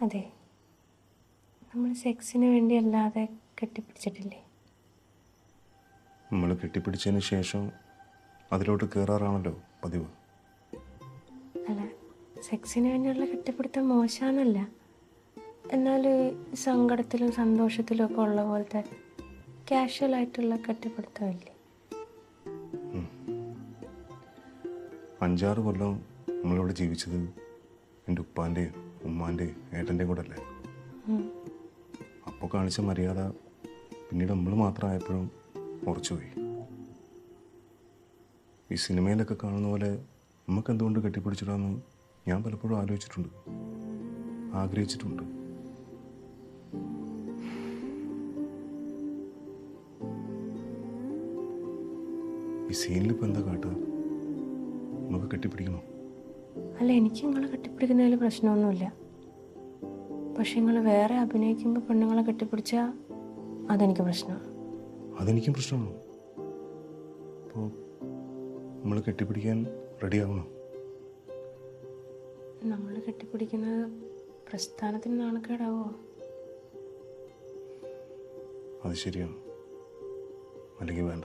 അതെ. നമ്മൾ സെക്സിന് വേണ്ടി അല്ലാതെ കെട്ടിപ്പിടിച്ചിട്ടില്ലേ? നമ്മൾ കെട്ടിപ്പിടിച്ചതിന് ശേഷം അതിലോട്ട് കയറാറാണല്ലോ പതിവ്. അല്ല സെക്സിന് വേണ്ടിയുള്ള കെട്ടിപ്പിടുത്തം മോശമെന്നല്ല എന്നാൽ സങ്കടത്തിലും സന്തോഷത്തിലും ഒക്കെ ഉള്ള പോലത്തെ കാഷ്വൽ ആയിട്ടുള്ള കെട്ടിപ്പിടുത്തമല്ലേ? അഞ്ചാറ് കൊല്ലം നമ്മളിവിടെ ജീവിച്ചത് എന്റെ ഉപ്പാന്റെയും ഉമ്മാന്റെയും ഏട്ടന്റെയും കൂടെ അല്ലേ. അപ്പോൾ കാണിച്ച മര്യാദ പിന്നീട് നമ്മൾ മാത്രമായപ്പോഴും ഉറച്ചുപോയി. ഈ സിനിമയിലൊക്കെ കാണുന്ന പോലെ നമുക്ക് എന്തുകൊണ്ട് കെട്ടിപ്പിടിച്ചിടാന്ന് ഞാൻ പലപ്പോഴും ആലോചിച്ചിട്ടുണ്ട്. ആഗ്രഹിച്ചിട്ടുണ്ട്. ഈ സീനിലിപ്പോൾ എന്താ കാട്ടുക നമുക്ക് കെട്ടിപ്പിടിക്കണോ അല്ല എനിക്ക് നിങ്ങളെ കെട്ടിപ്പിടിക്കുന്നതിൽ പ്രശ്നമൊന്നുമില്ല. പക്ഷെ നിങ്ങൾ വേറെ അഭിനയിക്കുമ്പോൾ പെണ്ണുങ്ങളെ കെട്ടിപ്പിടിച്ചാൽ അതെനിക്ക് പ്രശ്നമാണ്. അതെനിക്കും പ്രശ്നമാണ്. അപ്പോൾ നമ്മൾ കെട്ടിപ്പിടിക്കാൻ റെഡിയാവണം നമ്മൾ കെട്ടിപ്പിടിക്കുന്നത് പ്രസ്ഥാനത്തിന് നാണക്കേടാവോ? അത് ശരിയാണ്. അല്ലെങ്കിൽ വേണ്ട.